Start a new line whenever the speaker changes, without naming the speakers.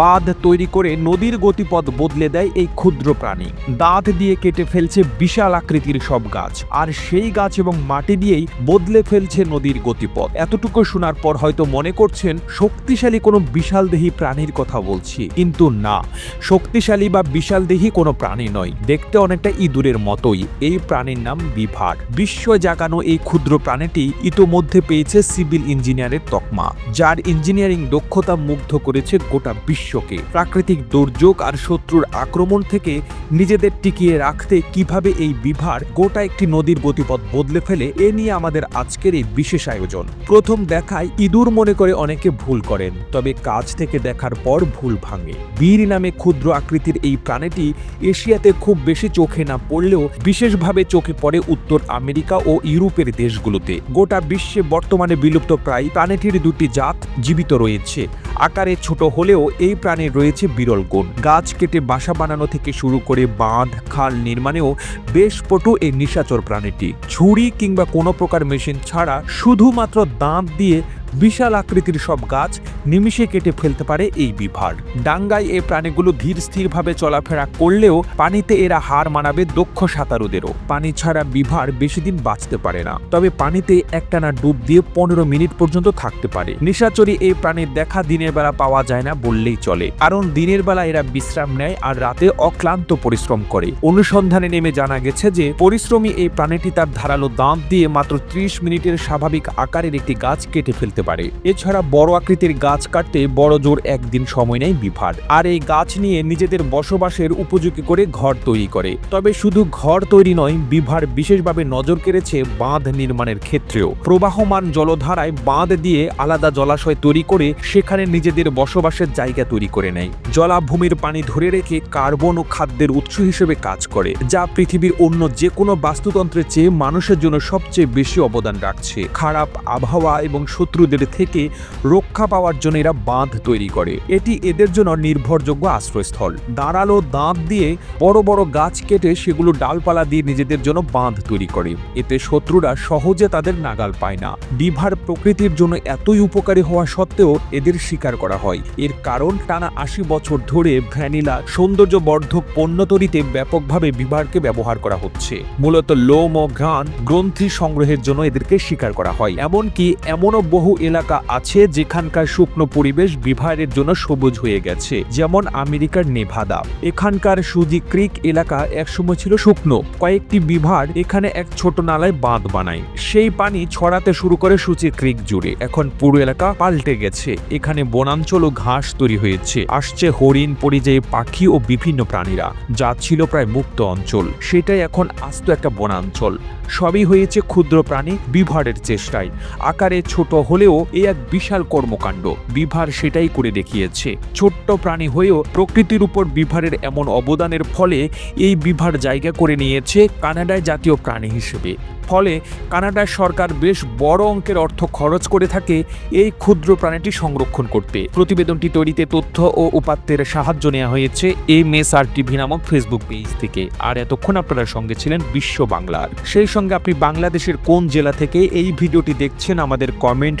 বাঁধ তৈরি করে নদীর গতিপথ বদলে দেয় এই ক্ষুদ্র প্রাণী। দাঁত দিয়ে কেটে ফেলছে বিশাল আকৃতির সব গাছ, আর সেই গাছ এবং মাটি দিয়েই বদলে ফেলছে নদীর গতিপথ। এতটুকু শোনার পর হয়তো মনে করছেন, শক্তিশালী কোনো বিশাল দেহী প্রাণীর কথা বলছি। কিন্তু না, শক্তিশালী বা বিশাল দেহী কোনো প্রাণী নয়। দেখতে অনেকটা ইঁদুরের মতোই। এই প্রাণীর নাম বিভার। বিশ্ব জাগানো এই ক্ষুদ্র প্রাণীটি ইতোমধ্যে পেয়েছে সিভিল ইঞ্জিনিয়ারের তকমা, যার ইঞ্জিনিয়ারিং দক্ষতা মুগ্ধ করেছে গোটা বিশ্বকে। প্রাকৃতিক দুর্যোগ আর শত্রুর আক্রমণ থেকে নিজেদের টিকিয়ে রাখতে কীভাবে এই বিভার গোটা একটি নদীর গতিপথ বদলে ফেলে, এ নিয়ে আমাদের আজকের এই বিশেষ আয়োজন। প্রথম দেখায় ইঁদুর মনে করে অনেকে ভুল করেন, তবে কাছ থেকে দেখার পর ভুল ভাঙে। বীর নামে ক্ষুদ্র আকৃতির এই প্রাণীটি এশিয়াতে খুব বেশি চোখে না পড়লেও বিশেষভাবে চোখে পড়ে উত্তর আমেরিকা ও ইউরোপের দেশগুলোতে। গোটা বিশ্বে বর্তমানে বিলুপ্ত প্রায় প্রাণীটির দুটি জাত জীবিত রয়েছে। আকারে ছোট হলেও এই প্রাণীর রয়েছে বিরল গুণ। গাছ কেটে বাসা বানানো থেকে শুরু করে বাঁধ, খাল নির্মাণেও বেশ পটু এই নিশাচর প্রাণীটি। ছুরি কিংবা কোনো প্রকার মেশিন ছাড়া শুধুমাত্র দাঁত দিয়ে বিশাল আকৃতির সব গাছ নিমিষে কেটে ফেলতে পারে এই বিভার। ডাঙ্গায় এই প্রাণীগুলো ধীর স্থিরভাবে চলাফেরা করলেও পানিতে এরা হার মানাবে দক্ষ সাঁতারুদেরও। পানি ছাড়া বিভার বেশি দিন বাঁচতে পারে না। তবে পানিতে একটানা ডুব দিয়ে পনেরো মিনিট পর্যন্ত থাকতে পারে। নিশাচরি এই প্রাণীর দেখা দিনের বেলা পাওয়া যায় না বললেই চলে। কারণ দিনের বেলা এরা বিশ্রাম নেয় আর রাতে অক্লান্ত পরিশ্রম করে। অনুসন্ধানে নেমে জানা গেছে যে, পরিশ্রমী এই প্রাণীটি তার ধারালো দাঁত দিয়ে মাত্র ত্রিশ মিনিটের স্বাভাবিক আকারের একটি গাছ কেটে ফেলতে পারে। এছাড়া বড় আকৃতির গাছ কাটতে বড় জোর একদিন সময় নেয় বিভার। আর এই গাছ নিয়ে নিজেদের বসবাসের উপযোগী করে ঘর তৈরি করে। তবে শুধু ঘর তৈরি নয়, বিভার বিশেষভাবে নজর কেড়েছে বাঁধ নির্মাণের ক্ষেত্রেও। প্রবাহমান জলধারায় বাঁধ দিয়ে আলাদা জলাশয় তৈরি করে সেখানে নিজেদের বসবাসের জায়গা তৈরি করে নেয়। জলাভূমির পানি ধরে রেখে কার্বন ও খাদ্যের উৎস হিসেবে কাজ করে, যা পৃথিবীর অন্য যে কোনো বাস্তুতন্ত্রের চেয়ে মানুষের জন্য সবচেয়ে বেশি অবদান রাখছে। খারাপ আবহাওয়া এবং শত্রুদের থেকে রক্ষা পাওয়ার জন্য এরা বাঁধ তৈরি করে। এটি এদের জন্য নির্ভরযোগ্য আশ্রয়স্থল। দাঁড়াল দাঁত দিয়ে বড় বড় গাছ কেটে সেগুলো ডালপালা দিয়ে নিজেদের জন্য বাঁধ তৈরি করে। এতে শত্রুরা সহজে তাদের নাগাল পায় না। বিভার প্রকৃতির জন্য এতই উপকারী হওয়া সত্ত্বেও এদের শিকার করা হয়। এর কারণ টানা আশি বছর ধরে ভ্যানিলা সৌন্দর্যবর্ধক পণ্য তৈরিতে ব্যাপকভাবে বিভারকে ব্যবহার করা হচ্ছে। মূলত লোম ও ঘ্রাণ গ্রন্থি সংগ্রহের জন্য এদেরকে শিকার করা হয়। এমনকি এমনও বহু এলাকা আছে যেখানকার শুকনো পরিবেশ বিভারের জন্য সবুজ হয়ে গেছে, যেমন আমেরিকার নেভাদা। এখানকার সুজি ক্রিক এলাকা একসময় ছিল শুকনো। কয়েকটি বিভার এখানে এক ছোট নালায় বাঁধ বানায়। সেই পানি ছড়াতে শুরু করে সুচি ক্রিক জুড়ে। এখন পুরো এলাকা পাল্টে গেছে। এখানে বনাঞ্চল ও ঘাস তৈরি হয়েছে। আসছে হরিণ, পরিযায়ী পাখি ও বিভিন্ন প্রাণীরা, যা ছিল প্রায় মুক্ত অঞ্চল। সেটাই এখন আস্ত একটা বনাঞ্চল। সবই হয়েছে ক্ষুদ্র প্রাণী বিভারের চেষ্টায়। আকারে ছোট হলেও এ এক বিশাল কর্মকাণ্ড। বিভার সেটাই করে দেখিয়েছে। ছোট্ট প্রাণী হয়েও প্রকৃতির উপর বিভারের এমন অবদানের ফলে এই বিভার জায়গা করে নিয়েছে কানাডায় জাতীয় প্রাণী হিসেবে। ফলে কানাডার সরকার বেশ বড় অঙ্কের অর্থ খরচ করে থাকে এই ক্ষুদ্র প্রাণীটি সংরক্ষণ করতে। প্রতিবেদনটি তৈরিতে তথ্য ও উপাত্তের সাহায্য নেওয়া হয়েছে এম এস আর টিভি নামক ফেসবুক পেজ থেকে। আর এতক্ষণ আপনারা সঙ্গে ছিলেন বিশ্ব বাংলার। সেই সঙ্গে আপনি বাংলাদেশের কোন জেলা থেকে এই ভিডিওটি দেখছেন আমাদের কমেন্ট